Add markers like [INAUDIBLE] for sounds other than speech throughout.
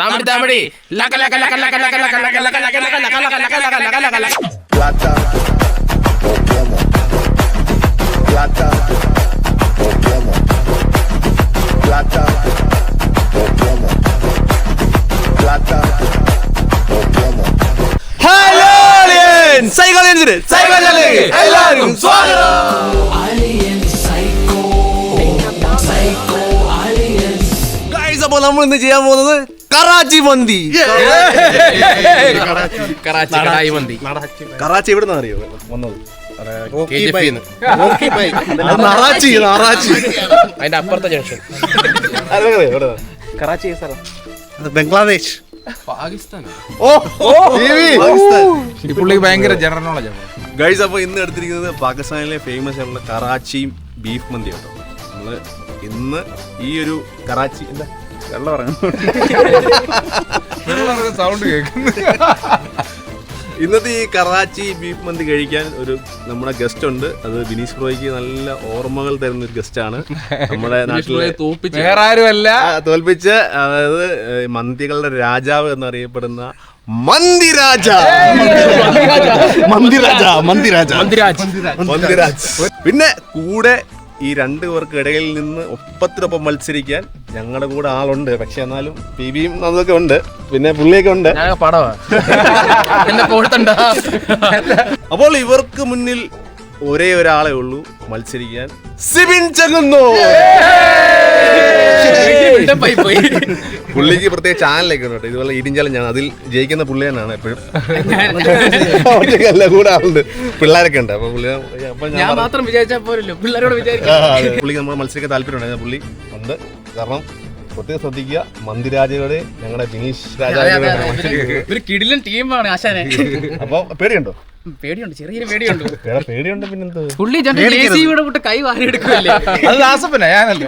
താമടി താമടി ലക ലക ലക ലക ലക ലക ലക ലക ലക ലക ലക ലക ലക ലക ലക ലക ലക ലക plata o plomo. Plata o plomo. Plata o plomo. Plata o plomo. എല്ലാവർക്കും സ്വാഗതം Guys, അപ്പൊ നമ്മൾ ഇന്ന് ചെയ്യാൻ പോകുന്നത് കറാച്ചി മന്തി. കറാച്ചി കടായി മന്തി. കറാച്ചി എവിടെ അറിയോ? വന്നത്. [LAUGHS] നറാച്ചി നറാച്ചി. അതിന്റെ അപ്പുറത്തെ ജംഗ്ഷൻ? കറാച്ചി? ബംഗ്ലാദേശ്. പാകിസ്ഥാൻ. ഓ പുള്ളിക്ക് ഭയങ്കര ജനറൽ നോളജ് ഗൈസ് അപ്പോൾ ഇന്ന് എടുത്തിരിക്കുന്നത് പാകിസ്ഥാനിലെ ഫേമസ് ആയിട്ടുള്ള കറാച്ചിയും ബീഫ് മന്തി കേട്ടോ. നമ്മൾ ഇന്ന് ഈ ഒരു കറാച്ചി എന്താ? വെള്ളം ഇറങ്ങുന്നു. സൗണ്ട് കേൾക്കുന്നു. ഇന്നത്തെ ഈ കറാച്ചി ബീഫ് മന്തി കഴിക്കാൻ ഒരു നമ്മുടെ ഗസ്റ്റ് ഉണ്ട്. അത് ബിനീഷ് റോയ്ക്ക് നല്ല ഓർമ്മകൾ തരുന്ന ഒരു ഗസ്റ്റ് ആണ്. നമ്മുടെ നാട്ടിലെ തോപ്പിച്ച് വേറെ ആരുമല്ല തോൽപ്പിച്ച്. അതായത് മന്തികളുടെ രാജാവ് എന്നറിയപ്പെടുന്ന മന്ദിരാജ മന്ദിരാജ മന്ദിരാജ മന്ദിരാജ് മന്ദിരാജ് പിന്നെ കൂടെ ഈ രണ്ടു പേർക്ക് ഇടയിൽ നിന്ന് ഒപ്പത്തിനൊപ്പം മത്സരിക്കാൻ ഞങ്ങളുടെ കൂടെ ആളുണ്ട്. പക്ഷെ എന്നാലും പി ബിയും അതൊക്കെ ഉണ്ട്. പിന്നെ പുള്ളിയൊക്കെ ഉണ്ട്. അപ്പോൾ ഇവർക്ക് മുന്നിൽ ഒരേ ഒരാളെ ഉള്ളൂ മത്സരിക്കാൻ. സിബിൻ ചങ്ങുന്നു പുള്ളിക്ക് പ്രത്യേക ചാനലൊക്കെ ഉണ്ട് കേട്ടോ. ഇതുപോലെ ഇടിഞ്ചാലും ഞാൻ അതിൽ ജയിക്കുന്ന പുള്ളി തന്നെയാണ് എപ്പോഴും. ഒറ്റയ്ക്കല്ല കൂടെ ആളുണ്ട്. പിള്ളേരൊക്കെ ഉണ്ട്. അപ്പൊ പുള്ളി അപ്പൊ ഞാൻ മാത്രം വിചാരിച്ചാൽ പോരല്ലോ. പിള്ളേരോട് വിചാരിക്കും. പുള്ളിക്ക് നമ്മൾ മത്സരിക്കാൻ താല്പര്യമുണ്ട്. പുള്ളി ഉണ്ട്. കാരണം പ്രത്യേകം ശ്രദ്ധിക്കുക. മന്ദിരാജയുടെ ഞങ്ങളുടെ ബിനീഷ് രാജാ ഒരു കിടിലൻ ടീമാണ് ആശാനെ. അപ്പൊ പേടിയുണ്ടോ? പേടിയുണ്ട് ചെറിയൊരു പേടിയുണ്ട്. വേറെ പേടിയുണ്ട് പിന്നെന്ത്? പുള്ളി കൈ വാരി എടുക്കുമല്ലേ അത് ദാസപ്പന ഞാനല്ല.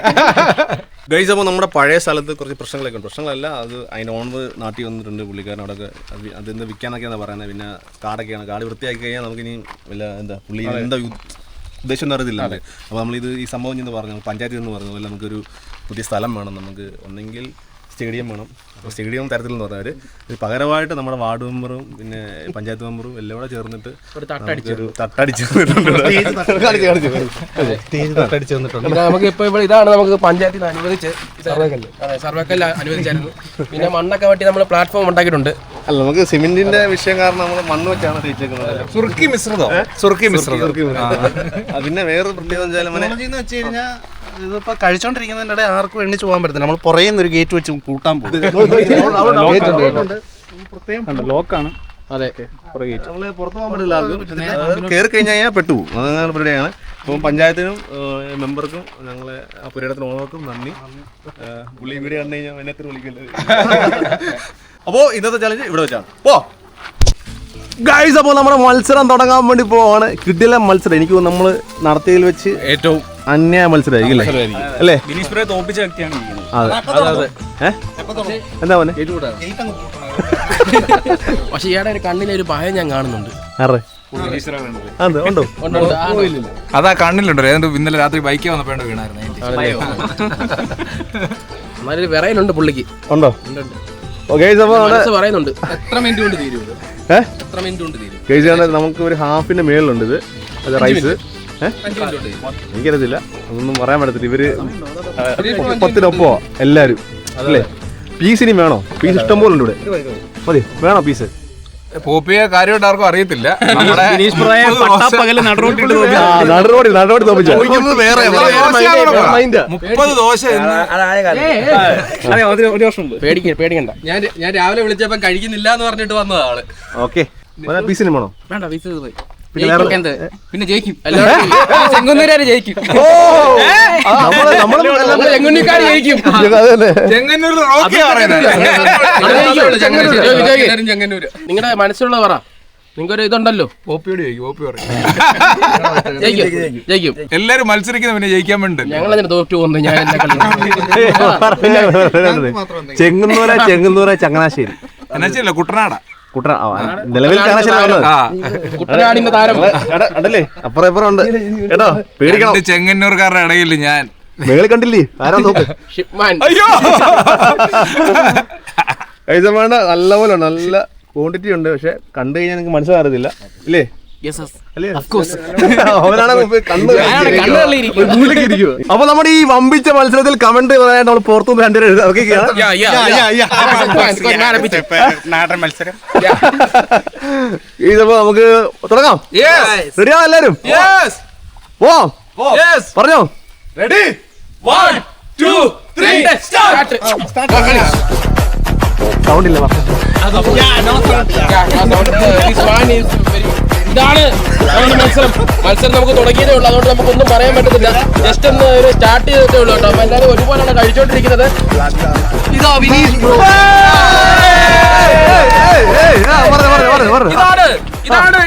ഗൈസ് അപ്പോൾ നമ്മുടെ പഴയ സ്ഥലത്ത് കുറച്ച് പ്രശ്നങ്ങളൊക്കെ ഉണ്ട്. പ്രശ്നങ്ങളല്ല അത് അതിന്റെ ഓണർ നാട്ടിൽ വന്നിട്ടുണ്ട് പുള്ളിക്കാരൻ അവിടെ അതിന്ന് വിൽക്കാനൊക്കെയാണ് പറയുന്നത്. പിന്നെ കാടൊക്കെയാണ്. കാട് വൃത്തിയാക്കി കഴിഞ്ഞാൽ നമുക്ക് ഇനി വല്ല എന്താ പുള്ളി എന്താ ഉദ്ദേശം എന്ന് അറിയത്തില്ല അപ്പോൾ നമ്മളിത് ഈ സംഭവം എന്ന് പറഞ്ഞു പഞ്ചായത്തിൽ നിന്ന് പറഞ്ഞു. അതുപോലെ നമുക്കൊരു പുതിയ സ്ഥലം വേണം. നമുക്ക് ഒന്നെങ്കിൽ സ്റ്റേഡിയം വേണം. അപ്പോൾ സ്റ്റേഡിയം തരത്തിലെന്ന് പറഞ്ഞാൽ ഒരു പകരമായിട്ട് നമ്മുടെ വാർഡ് മെമ്പറും പിന്നെ പഞ്ചായത്ത് മെമ്പറും എല്ലാം കൂടെ ചേർന്നിട്ട് ഒരു തട്ടടിച്ചു [LAUGHS] നമുക്ക് ഇപ്പൊ ഇവിടെ ഇതാണ് നമുക്ക് പഞ്ചായത്തിൽ അനുവദിച്ച് അതെ സർവേക്കല്ല് അനുവദിച്ചായിരുന്നു. പിന്നെ മണ്ണൊക്കെ വെട്ടി നമ്മൾ പ്ലാറ്റ്ഫോം ഉണ്ടാക്കിയിട്ടുണ്ട്. അല്ല നമുക്ക് സിമെന്റിന്റെ വിഷയം കാരണം നമ്മൾ മണ്ണ് വെച്ചാണ് തേച്ചേക്കുന്നത് സുർക്കി മിശ്രിതം. സുർക്കി മിശ്രിതം. ആ, പിന്നെ വേറെ പ്രത്യേകത വെച്ചാൽ ഇതിപ്പോ കഴിച്ചോണ്ടിരിക്കുന്നതിന്റെ ഇടയിൽ ആർക്കും എണ്ണിച്ച് പോകാൻ പറ്റത്തില്ല. നമ്മൾ പുറകെ ഒരു ഗേറ്റ് വെച്ച് കൂട്ടാൻ പോകും ലോക്കാണ് അതെ. നമ്മൾ പുറത്ത് പോകാൻ പറ്റില്ല ആർക്കും. കയറി കഴിഞ്ഞാൽ പെട്ടു അതാണ് പരിപാടിയാണ് അപ്പം പഞ്ചായത്തിനും മെമ്പർക്കും ഞങ്ങളെ ആ പുരയിടത്തിന് ഓണർക്കും നന്ദി. പുള്ളി വീട് കണ്ടു കഴിഞ്ഞാൽ എന്നെ വിളിക്കല്ലേ? [LAUGHS] അപ്പോൾ ഇന്നത്തെ ചലഞ്ച് ഇവിടെ വെച്ചാണ്. പോ. ഗൈസ് അപ്പോൾ നമ്മുടെ മത്സരം തുടങ്ങാൻ വേണ്ടി പോവാണ്. കിട്ടില്ല മത്സരം. എനിക്ക് നമ്മൾ നടത്തിയതിൽ വെച്ച് ഏറ്റവും അന്യായ മത്സരമായിരിക്കും അല്ലേ? അല്ലേ? ബിനീഷ് വ്യക്തിയാണ് അതെ. അതെ അതെ. ഏ? എന്താ മോനെ? [LAUGHS] പക്ഷെ ഇയാടെ ഒരു കണ്ണിലെ ഒരു ഭയം ഞാൻ കാണുന്നുണ്ട്. അതെ ഉണ്ടോ? ഉണ്ട്, ഉണ്ട്. ഉണ്ട്. അതാ കണ്ണിലുണ്ടോ ഏതാണ്ട് ഇന്നലെ രാത്രി ബൈക്ക് വന്നപ്പോ വീണായിരുന്നു വിറയലുണ്ട് പുള്ളിക്ക്. ഉണ്ടോ? പറയുന്നുണ്ട്. എത്ര മിനിറ്റ് കൊണ്ട് തീരും ഇത്? ഏ? എത്ര മിനിറ്റ് കൊണ്ട് തീരും കേസ് നമുക്ക് ഒരു ഹാഫിന്റെ മേളിലുണ്ട് ഇത്. അത് റൈസ് എനിക്കറിയത്തില്ല. അതൊന്നും പറയാൻ പറ്റത്തില്ല. ഇവർ പത്തിനൊപ്പോ എല്ലാരും. അല്ലേ? പീസ് ഇനി വേണോ? പീസ് ഇഷ്ടം പോലെ ഉണ്ട് ഇവിടെ. മതി വേണോ പീസ് പോപ്പിയെ കാര്യമായിട്ട് ആർക്കും അറിയത്തില്ല. നമ്മുടെ ആ നടുറോടി നടുറോടി തോപ്പിച്ചോ. മുപ്പത് ദോശ പേടിക്കണ്ട. ഞാൻ ഞാൻ രാവിലെ വിളിച്ചപ്പോ കഴിക്കുന്നില്ല എന്ന് പറഞ്ഞിട്ട് വന്നതാണ് ആൾ. ഓക്കെ. പീസിന് പോണോ വേണ്ട പീസ് പോയി. പിന്നെ പിന്നെ ജയിക്കും. ചെങ്ങന്നൂരാര് ജയിക്കും. [LAUGHS] ചെങ്ങന്നൂർക്കാര് ജയിക്കും. ചെങ്ങന്നൂർ നിങ്ങളുടെ മനസ്സിലുള്ള പറ. നിങ്ങൾക്കൊരു ഇതുണ്ടല്ലോ. ജയിക്കും എല്ലാരും മത്സരിക്കുന്ന പിന്നെ ജയിക്കാൻ വേണ്ടി ഞങ്ങൾ അതിന് തോറ്റു പോകുന്നു ഞാൻ ചെങ്ങന്നൂര ചെങ്ങന്നൂര ചങ്ങനാശ്ശേരി. എന്നാ കുട്ടനാടാ. നിലവിൽ കുട്ടനാടിന്റെ താരം. അപ്പുറം ഇപ്പുറം ഉണ്ട്. കേട്ടോ പേടിക്കണം. ചെങ്ങന്നൂർക്കാരുടെ ഇടയിൽ ഞാൻ. മേളിൽ കണ്ടില്ലേ? ആരാ നോക്ക്? അയ്യോ! കൈസമാണ്ട നല്ലപോലെ ഉണ്ട് നല്ല ക്വാണ്ടിറ്റി ഉണ്ട് പക്ഷെ കണ്ടു കഴിഞ്ഞാൽ നിങ്ങൾക്ക് മനസ്സിലാകത്തില്ല ഇല്ലേ? അപ്പൊ നമ്മുടെ ഈ വമ്പിച്ച മത്സരത്തിൽ കമന്റ് പറയാനായിട്ട് നമ്മൾ പുറത്തുനിന്ന് രണ്ടുപേരും മത്സരം. ഇതിപ്പോ നമുക്ക് തുടങ്ങാം. റെഡിയാണോ എല്ലാരും പറഞ്ഞോ. Ready one two three start sound ഇല്ല ഇതാണ് മത്സരം. മത്സരം നമുക്ക് തുടങ്ങിയതേ ഉള്ളൂ. അതുകൊണ്ട് നമുക്കൊന്നും പറയാൻ പറ്റത്തില്ല. ജസ്റ്റ് ഒന്ന് ഒരു സ്റ്റാർട്ട് ചെയ്തിട്ടേ ഉള്ളൂ കേട്ടോ. അപ്പം എല്ലാവരും ഒരുപോലെയാണ് കഴിച്ചോണ്ടിരിക്കുന്നത്. ഇതാ വിനീത്. ഇതാണ് ഇതാണ്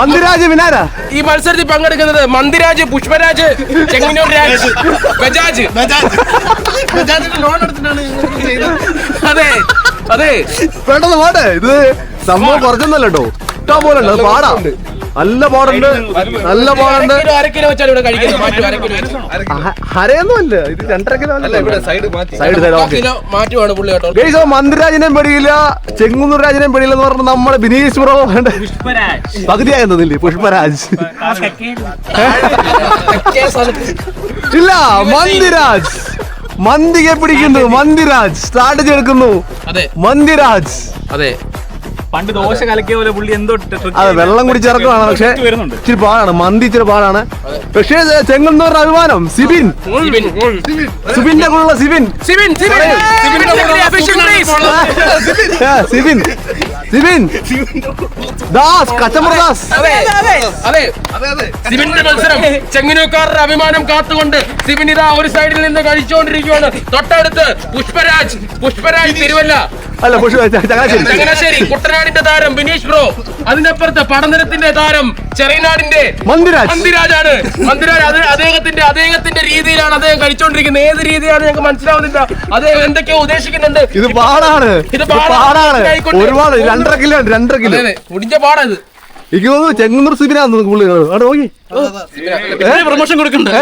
മന്ദിരാജ് വിനാരാ ഈ മത്സരത്തിൽ പങ്കെടുക്കുന്നത് മന്ദിരാജ് പുഷ്പരാജ് ചെങ്ങന്നൂർ രാജ് ബജാജ്. ബജാജ്. ലോൺ എടുത്തിട്ടാണ് അതെ. അതെ. വേണ്ടത് പാടേ. ഇത് സംഭവം കുറച്ചൊന്നല്ല കേട്ടോ ഇഷ്ടം പോലെ പാടാ. നല്ല പാടുണ്ട്. നല്ല പാടുണ്ട്. ഹരയൊന്നുമല്ല. ഇത് രണ്ടര കിലോ സൈഡ് സൈഡ് ഓക്കെ പെടിയില്ല ചെങ്ങുന്നൂർ രാജിനെ പെടിയില്ല. എന്ന് പറഞ്ഞാൽ നമ്മുടെ ബിനീഷ് ബ്രോ പകുതിയായിരുന്നില്ലേ പുഷ്പരാജ്. ഇല്ല മന്ദിരാജ്. മന്തികെ പിടിക്കുന്നു. മന്ദിരാജ് സ്ട്രാറ്റജി എടുക്കുന്നു. അതെ. മന്ദിരാജ് അതെ. പണ്ട് ദോശ കലക്കിയ പോലെ പുള്ളി എന്തോ അതെ വെള്ളം കുടിച്ചിറക്കുവാണ് പക്ഷെ വരുന്നുണ്ട്. ഇച്ചിരി പാടാണ് മന്തി ഇച്ചിരി പാടാണ്. പക്ഷേ ചെങ്ങന്നൂർ അഭിമാനം സിബിൻ. സിബിൻ. സിബിന്റെ കൂടെയുള്ള സിബിൻ. സിബിൻ സിബിൻ. സിബിൻ. ദാസ് കച്ചമ്പർ ദാസ് സിബിന്റെ മത്സരം ചെങ്ങനൂക്കാരുടെ അഭിമാനം കാത്തുകൊണ്ട് സിബിൻ ഇതാ ഒരു സൈഡിൽ നിന്ന് കഴിച്ചുകൊണ്ടിരിക്കുകയാണ്. തൊട്ടടുത്ത് പുഷ്പരാജ് പുഷ്പരാജ് തിരുവല്ല. അല്ല പുഷ് ചങ്ങനാശ്ശേരി. ചങ്ങനാശ്ശേരി. കുട്ടനാടിന്റെ താരം ബിനീഷ് ബ്രോ. അതിനപ്പുറത്ത് പടനിരത്തിന്റെ താരം ചെറിയനാടിന്റെ മന്ദിരാജ്. മന്ദിരാജാണ്. മന്ദിരാജ് അത് അദ്ദേഹത്തിന്റെ അദ്ദേഹത്തിന്റെ രീതിയിലാണ് അദ്ദേഹം കഴിച്ചോണ്ടിരിക്കുന്നത് ഏത് രീതിയാണ് ഞങ്ങൾക്ക് മനസ്സിലാവുന്നില്ല. അദ്ദേഹം എന്തൊക്കെയോ ഉദ്ദേശിക്കുന്നുണ്ട്. ഇത് പാടാണ്. ഇത് ഇത് പാടാണ്. പാടാണ്. ഒരുപാട്. രണ്ടര കിലോ രണ്ടര കിലോ. മുടിഞ്ഞ മുടിഞ്ഞ പാടാത് എനിക്ക് തോന്നുന്നു ചെങ്ങന്നൂർ സിബിനാന്ന് കൂടുതൽ പ്രൊമോഷൻ കൊടുക്കണ്ടേ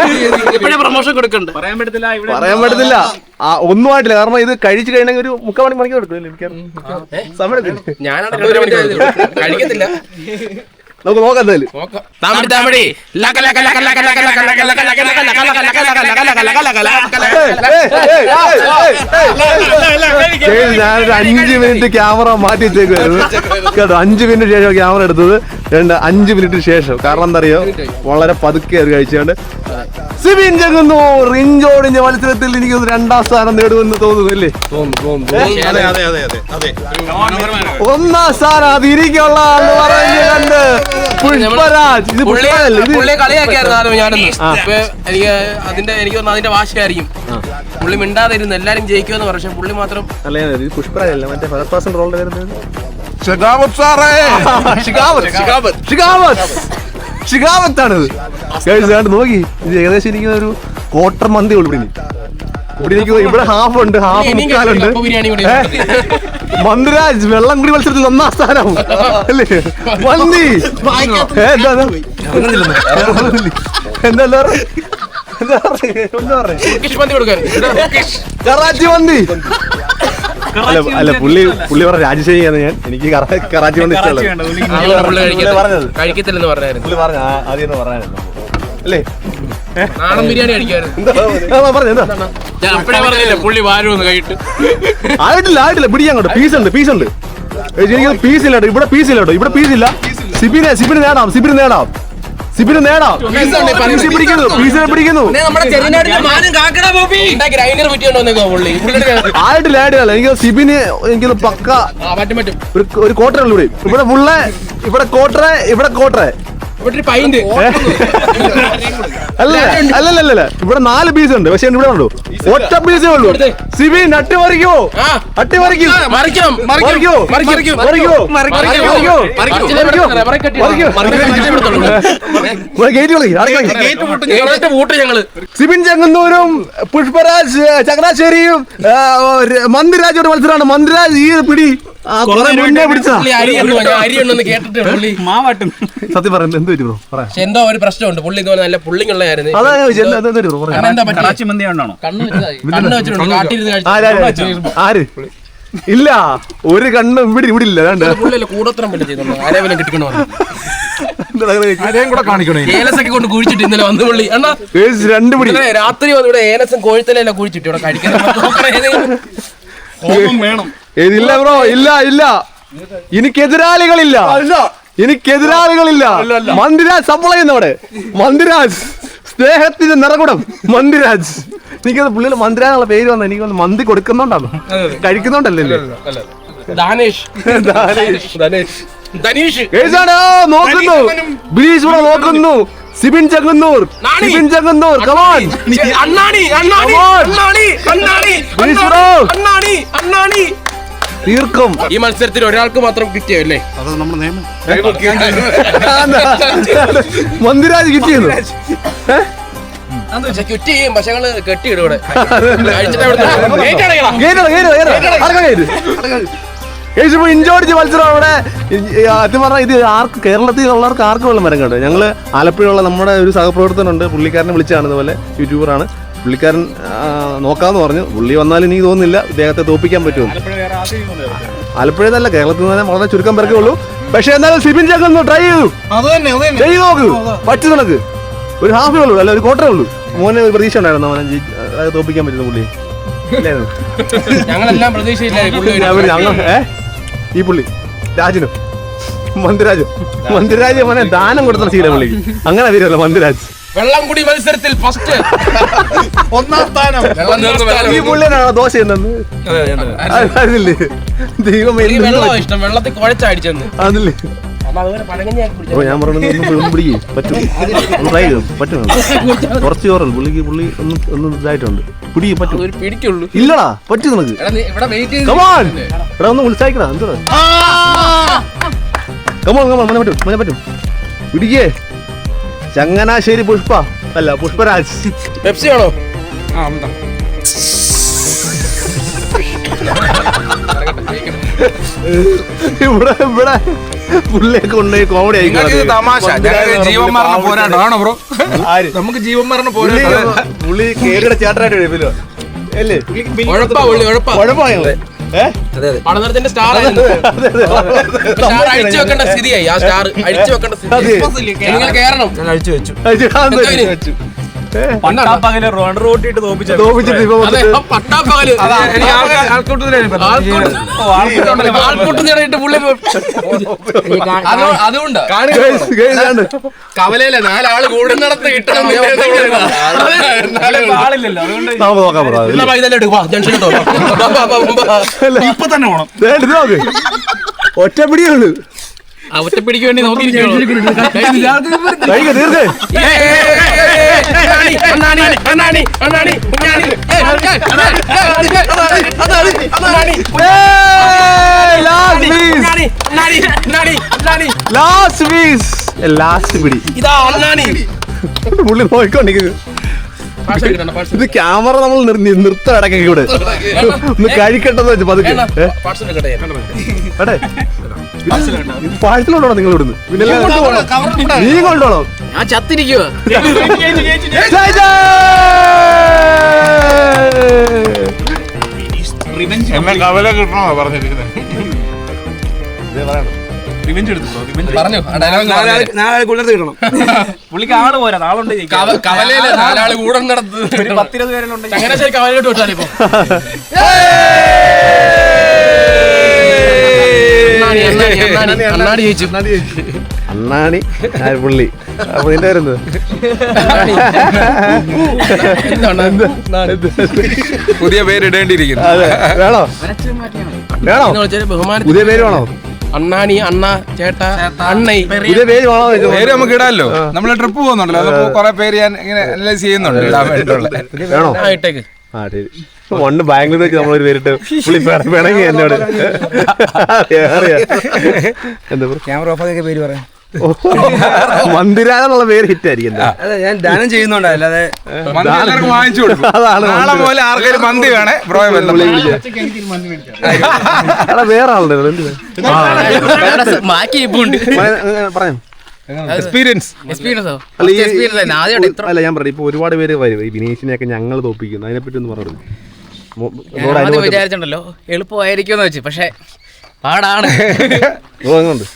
പ്രൊമോഷൻ കൊടുക്കണ്ടേ പറയാൻ പറ്റത്തില്ല പറയാൻ പറ്റത്തില്ല ഒന്നും ആയിട്ടില്ല കാരണം ഇത് കഴിച്ചു കഴിഞ്ഞാൽ ഒരു മുക്കാൽ മണി മണിക്കൂർ എടുക്കും എനിക്ക് നമുക്ക് നോക്കാം എന്തായാലും ഞാനൊരു അഞ്ചു മിനിറ്റ് ക്യാമറ മാറ്റി വെച്ചേക്കുമായിരുന്നു കേട്ടോ അഞ്ചു മിനിറ്റ് ശേഷം ക്യാമറ എടുത്തത് രണ്ട് അഞ്ച് മിനിറ്റ് ശേഷം. കാരണം എന്താ അറിയോ വളരെ പതുക്കെ അത് കഴിച്ചുകൊണ്ട് സിബിൻ ചെങ്ങുന്നു റിഞ്ചോടിഞ്ഞ മത്സരത്തിൽ എനിക്ക് രണ്ടാം സ്ഥാനം നേടുമെന്ന് തോന്നുന്നു അല്ലേ? അതെ അതെ അതെ അതെ അതെ. ഒന്നാം സ്ഥാനം അത് ഇരിക്കുള്ള ആൾ പറഞ്ഞു കണ്ട് പുഷ്പരാജ്. ഇത് പുള്ളി ഇത്? പുള്ളിയെ കളിയാക്കിയായിരുന്നു ആദ്യം ഞാനൊന്ന് എനിക്ക് അതിന്റെ എനിക്ക് തോന്നുന്നു അതിന്റെ വാശിയായിരിക്കും. പുള്ളി മിണ്ടാതിരുന്നു എല്ലാരും ജയിക്കുമെന്ന് പറഞ്ഞു പക്ഷെ പുള്ളി മാത്രം അല്ലേ ഇത് അല്ല മറ്റേ ഫസ്റ്റ് പേഴ്സൺ റോളിൽ വരുന്നത്? ഷെഗാവത്ത് സാറേ. ഷിഗാവത്ത് ഷിഗാവത്ത്. ഷിഗാവത്താണിത് കഴിച്ചാണ്ട് നോക്കി. ഇത് ഏകദേശം എനിക്ക് ഒരു കോട്ടർ മന്തി ഉള്ളു ഇവിടെ. ഇവിടെ എനിക്ക് ഇവിടെ ഹാഫ് ഉണ്ട് ഹാഫ് മുക്കാലുണ്ട്? മന്ദിരാജ് വെള്ളം കുടി മത്സരത്തിൽ ഒന്നാം സ്ഥാനം അല്ലേ? മന്തി. എന്താ? എന്താ എന്താ തുർക്കിഷ് കറാച്ചി മന്തി. അല്ല അല്ല പുള്ളി പുള്ളി പറഞ്ഞ രാജശേഖരിയാണ് ഞാൻ. എനിക്ക് കറ- കറാച്ചി കൊണ്ട് ഇഷ്ടമല്ല. പറഞ്ഞത്. കഴിക്കത്തില്ലെന്ന് പറഞ്ഞായിരുന്നു. പുള്ളി പറഞ്ഞ ആദ്യം പറഞ്ഞായിരുന്നു. അല്ലേ? നാടൻ ബിരിയാണി ഞാൻ അപ്പഴേ പറഞ്ഞില്ല പുള്ളി വാരുമെന്ന് കഴിയിട്ട് ആയിട്ടില്ല ആയിട്ടില്ല. പിടിക്കാൻ കേട്ടോ പീസ് ഉണ്ട് പീസ് ഉണ്ട്. ഏയ് എനിക്ക് പീസ് ഇല്ല ഇവിടെ പീസ് ഇല്ല കേട്ടോ. ഇവിടെ പീസ് ഇല്ല. സിബിനെ സിബിന് നേടാം സിബിന് നേടാം. സിബിന് നേടാം. പിടിക്കുന്നു? പീസിനെ പിടിക്കുന്നു? ആയിട്ടില്ല [LAUGHS] ആയിട്ടില്ല എനിക്ക് സിബിന് എനിക്ക് പക്ക ഒരു കോട്ടറുള്ളൂ ഇവിടെ ഇവിടെ ഫുള്ള് ഇവിടെ കോട്ടറെ ഇവിടെ കോട്ടറെ അല്ലല്ല ഇവിടെ നാല് പീസ് ഉണ്ട് പക്ഷെ ഇവിടെ ഉണ്ടോ ഒറ്റ പീസേ ഉള്ളൂ സിബി നട്ട് മറിക്കോ അട്ടി മറിക്കും സിബിൻ ചെങ്ങന്നൂരും പുഷ്പരാജ് ചങ്ങനാശ്ശേരിയും മന്ത്രിരാജ് ഒരു മത്സരമാണ് മന്ത്രിരാജ് ഈ പിടി സത്യം പറയുന്നത് എന്ത് പറ്റി ബ്രോ? പറയാം പക്ഷെ എന്തോ ഒരു പ്രശ്നമുണ്ട്. പുള്ളി ഇതുപോലെ നല്ല പുള്ളിങ്ങുള്ളതായിരുന്നു. ആര് ഇല്ല. ഒരു കണ്ണും ഇവിടെ ഇവിടെ ഇല്ല. അതാണ്ട്. പുള്ളിയല്ല കൂടോത്രം പോലെ ചെയ്തോളൂ ആരെ വല്ലതും കിട്ടിക്കൊണ്ട് വന്നു ആരെയും കൂടെ കാണിക്കണേ? ഏലസൊക്കെ കൊണ്ട് കുഴിച്ചിട്ട് ഇന്നലെ വന്നു പുള്ളി. രണ്ട് പിടി. രാത്രി വന്ന് ഇവിടെ ഏലസം കോഴിത്തലല്ല കുഴിച്ചിട്ട് ഇവിടെ കഴിക്കാൻ. [LAUGHS] വേണം. ഇതില്ല ബ്രോ ഇല്ല ഇല്ല. എനിക്കെതിരാളികളില്ല എനിക്കെതിരാളികളില്ല മന്ദിരാജ് സപ്ലൈ ചെയ്യുന്നവിടെ. മന്ദിരാജ് സ്നേഹത്തിന്റെ നിറകുടം. മന്ദിരാജ്. എനിക്കത് പുള്ളിയുടെ മന്ദിരാജ് പേര് വന്ന എനിക്ക് മന്ദി മന്തി കൊടുക്കുന്നുണ്ടാണ് കഴിക്കുന്നുണ്ടല്ലേ ദാനേഷ് ധനീഷ്. ഏതാണ് നോക്കുന്നു. ബ്രീസ് ഇവിടെ നോക്കുന്നു. സിബിൻ ചങ്ങന്നൂർ സിബിൻ ചങ്ങന്നൂർ കമാൻ അണ്ണാണി. അണ്ണാണി. അണ്ണാണി. അണ്ണാണി. തീർക്കും. ഈ മത്സരത്തിൽ ഒരാൾക്ക് മാത്രം കിട്ടിയല്ലേ അത് നമ്മുടെ നിയമം. മന്ദിരാജ് കിട്ടിയത് ക്വിറ്റ് ചെയ്യും പക്ഷെ ഞങ്ങൾ കെട്ടിയിടും ഇവിടെ. അടയ്ക്കണം. ഇഞ്ചോടിച്ച് മത്സരം അവിടെ. സത്യം ആദ്യം പറഞ്ഞാൽ ഇത് ആർക്ക് കേരളത്തിൽ ഉള്ളവർക്ക് ആർക്കും വെള്ളം മരം കണ്ടു ഞങ്ങൾ ആലപ്പുഴയുള്ള നമ്മുടെ ഒരു സഹപ്രവർത്തനുണ്ട് പുള്ളിക്കാരനെ വിളിച്ചാണ് ഇതുപോലെ യൂട്യൂബറാണ്. പുള്ളിക്കാരൻ നോക്കാന്ന് പറഞ്ഞു. പുള്ളി വന്നാലും എനിക്ക് തോന്നുന്നില്ല ഇദ്ദേഹത്തെ തോപ്പിക്കാൻ പറ്റുമെന്ന്. ആലപ്പുഴ എന്നല്ല കേരളത്തിൽ നിന്ന് തന്നെ വളരെ ചുരുക്കം പേർക്കേ ഉള്ളൂ. പക്ഷെ എന്നാലും സിബിൻ ചെക്കൊന്ന് ട്രൈ ചെയ്തു. അത് നോക്ക്. പറ്റും നിനക്ക്. ഒരു ഹാഫ് ഉള്ളൂ അല്ല ഒരു ക്വാർട്ടറേ ഉള്ളൂ. മോനെ ഒരു പ്രതീക്ഷ ഉണ്ടായിരുന്നു മോനെ അതായത് തോപ്പിക്കാൻ പറ്റുന്ന പുള്ളി ഞങ്ങളെല്ലാം ഞങ്ങൾ ഏ? ഈ പുള്ളി രാജനു. മന്ദിരാജ്. മന്ദിരാജ് മോനെ ദാനം കൊടുത്ത സീല പുള്ളിക്ക്. അങ്ങനെ അതിരല്ലോ മന്ദിരാജ്. വെള്ളം കുടി മത്സരത്തിൽ ഫസ്റ്റ് ഒന്നാം സ്ഥാനം. ഈ പുള്ളിനാണോ ദോശ ദൈവം ഇഷ്ടം. വെള്ളത്തിൽ കുഴച്ചടിച്ചെന്ന് അതില്ലേ അപ്പൊ ഞാൻ പറഞ്ഞത് ഒന്ന് പറ്റും ഒന്ന് ട്രൈ ചെയ്തു പറ്റും. കുറച്ച് ചോറല്ല പുള്ളിക്ക് പുള്ളി ഒന്ന് ഒന്ന് ഇതായിട്ടുണ്ട്. പിടിക്കേ പറ്റും. ഒരു പിടിക്കുള്ളൂ. ഇല്ലടാ പറ്റും നിനക്ക്. ഇവിടെ വെയിറ്റ് കമാൺ എടാ ഒന്ന് വിളിച്ചയക്കടാ. എന്താ കമോൺ കമോൺ മോനെ പറ്റും. മോനെ പറ്റും. പിടിക്കേ. ചങ്ങനാശ്ശേരി പുഷ്പ. അല്ല പുഷ്പരാജ്. പെപ്സി ആണോ ഇവിടെ ഇവിടെ പുള്ളിയെ കൊണ്ടുപോയി കോമഡി തമാശ. ഞങ്ങൾക്ക് ജീവൻ മരണ പോരാട്ടം. ആണോ ബ്രോ? ആര്? നമുക്ക് ജീവൻ മരണ പുള്ളി പുള്ളി ചേട്ടനായിട്ട് എഴുതില്ലോ അല്ലേ? ഉഴപ്പാ ഉഴപ്പാ. ഏ? പടനിറത്തിന്റെ സ്റ്റാർ സ്റ്റാർ അഴിച്ചു വെക്കേണ്ട സ്ഥിതിയായി. ആ സ്റ്റാർ അഴിച്ചു വെക്കേണ്ട. സ്ഥിതി. നിങ്ങൾ കേറണം അഴിച്ചു വെച്ചു. റോഡ് റോട്ടിട്ട് തോപ്പിച്ചു. തോപ്പിച്ചിട്ട് ഇപ്പൊ പട്ടാപ്പകൽ. നേടിയിട്ട് പുള്ളി അതുകൊണ്ട്. കവലയിലെ നാലാൾ കൂടുന്നിടത്ത് കിട്ടണം ആളില്ലല്ലോ. അതുകൊണ്ട് ഇപ്പൊ തന്നെ പോണം. ഒറ്റപ്പിടിയേ ഉള്ളൂ ഒറ്റപ്പിടിക്ക് വേണ്ടി നോക്കി തീർക്കേ ലാസ്റ്റ് പീസ് അണ്ണാണി, അണ്ണാണി, അണ്ണാണി, അണ്ണാണി. ലാസ്റ്റ് പിടി. ഇതാ അണ്ണാണി പുള്ളി നോക്കിക്കൊണ്ടിരിക്കുന്നു. ഇത് ക്യാമറ നമ്മൾ നിർത്തം ഇടയ്ക്കൊക്കെ ഇവിടെ. ഒന്ന് കഴിക്കട്ടെന്ന് വെച്ച് പതുക്കെ. പാഴ്സലുണ്ടോ? നിങ്ങൾ ഇവിടുന്ന്? പിന്നെ നീ കൊണ്ടോളോ ഞാൻ ചത്തിരിക്കുക! എന്നെ കവല കിട്ടണോ പറഞ്ഞിരിക്കുന്നത് പുള്ളിക്ക് ആൾ പോരാ ആളുണ്ട് കവലയിലെ നാലാൾ കൂടെ നടത്തുന്നത് ഒരു പത്തിരുപത് പേരുണ്ട് ചങ്ങനാശ്ശേരി കവലയിലോട്ട് വിട്ടാലിപ്പോ അണ്ണാടി ചോദിച്ചു അണ്ണാണി പുള്ളി അപ്പൊ നിന്റെ വരുന്നത് പുതിയ പേര് ഇടേണ്ടിയിരിക്കുന്നു വേണോ? വേണോ? പുതിയ പേര് വേണോ? അണ്ണാണി അണ്ണ ചേട്ട അണ്ണൈ. പുതിയ പേര് വേണോ പേര് നമുക്ക് ഇടാമല്ലോ നമ്മൾ ട്രിപ്പ് പോകുന്നുണ്ടല്ലോ. കൊറേ പേര് ഞാൻ ഇങ്ങനെ അനലൈസ് ചെയ്യുന്നുണ്ട്. ഇടാൻ വേണ്ടിയിട്ടുള്ള. വേണോ? ആ ഇട്ടേക്ക്. ആ ശരി. പണ്ട് ബാംഗ്ലൂർ വെച്ച് നമ്മളൊരു പേരിട്ട് പുള്ളി പിണ- പിണങ്ങി എന്നോട്. ബ്രോ? ക്യാമറ ഓഫ് ആക്കിയ പേര് പറയാം. മന്ദിരാന്നുള്ള പേര് ഹിറ്റ് ആയിരിക്കും അതെ ഞാൻ ദാനം ചെയ്യുന്നുണ്ട് അല്ലാതെ വാങ്ങിച്ചു അതാണ് നാളെ പോലെ ആർക്കൊരു മന്തി വേണേ ബ്രോയെ ബന്ധപ്പെടും എടാ വേറെ ആളുടെ പറയാം എക്സ്പീരിയൻസ്. എക്സ്പീരിയൻസോ അല്ല ഞാൻ പറയാം ഇപ്പൊ ഒരുപാട് പേര് വരും. ഈ വിനീഷിനെയൊക്കെ ഞങ്ങൾ തോപ്പിക്കുന്നു അതിനെപ്പറ്റി ഒന്ന് പറഞ്ഞു ആദ്യം വിചാരിച്ചിട്ടുണ്ടല്ലോ എളുപ്പമായിരിക്കുമെന്ന് വെച്ച് പക്ഷേ പാടാണ്. [LAUGHS] എങ്ങനെയുണ്ട്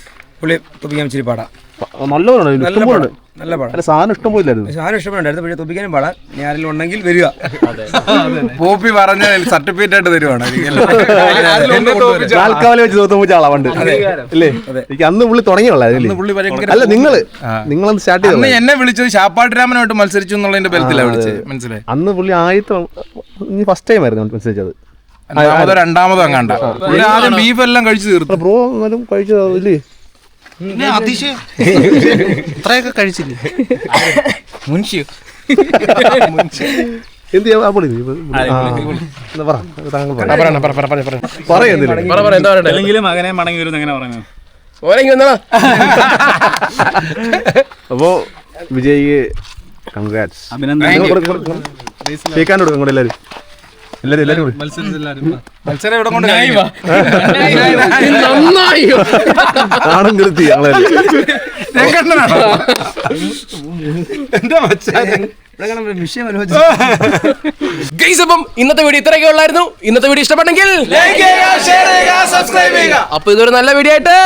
പുള്ളി പുതിയ ഇച്ചിരി പാടാം. ഇഷ്ടം പോലെ നല്ല പാടാം അല്ല സാധനം ഇഷ്ടം പോയില്ലായിരുന്നു സാധനം ഇഷ്ടപ്പെട്ടുണ്ടായിരുന്നു പക്ഷേ തൊപ്പിക്കാനും പാടാം ഞാൻ ആരെങ്കിലും ഉണ്ടെങ്കിൽ വരിക. പോപ്പി പറഞ്ഞ സർട്ടിഫിക്കറ്റ് ആയിട്ട് തരുവാണ്. ആളാ. വെച്ച് തോത്തും ആളാ അല്ലേ എനിക്ക് അന്ന് പുള്ളി തുടങ്ങിയുള്ള അല്ല നിങ്ങൾ നിങ്ങളന്ന് സ്റ്റാർട്ട് അന്ന് എന്നെ വിളിച്ചത് ശാപ്പാട്ട് രാമനായിട്ട് മത്സരിച്ചു എന്നുള്ളതിന്റെ ബലത്തിലാണ് വിളിച്ചത്. മനസ്സിലായി? അന്ന് പുള്ളി ആദ്യത്തെ ഫസ്റ്റ് ടൈം ആയിരുന്നു മത്സരിച്ചത്. രണ്ടാമതോ രണ്ടാമതോ അങ്ങാണ്ട ആദ്യം ബീഫ് എല്ലാം കഴിച്ചു തീർത്തു. ബ്രോ എന്നാലും കഴിച്ചത് ഇല്ലേ? ഇത്രയൊക്കെ കഴിച്ചില്ലേ? മുൻഷിയോ? എന്ത് ചെയ്യാ? അപ്പോൾ മകനെ മടങ്ങി വരും എങ്ങനെ പറഞ്ഞു അപ്പോ വിജയ്ക്ക് കൺഗ്രാറ്റ്സ് അഭിനന്ദനം. കേൾക്കാൻ കൊടുക്കും എല്ലാരും കൂടി. മത്സരം ഇവിടെ കൊണ്ട്? എന്റെ മച്ചാനെ. ഗൈസ് അപ്പം ഇന്നത്തെ വീഡിയോ ഇത്രയൊക്കെ ഉള്ളായിരുന്നു. ഇന്നത്തെ വീഡിയോ ഇഷ്ടപ്പെട്ടെങ്കിൽ അപ്പൊ ഇതൊരു നല്ല വീഡിയോ ആയിട്ട്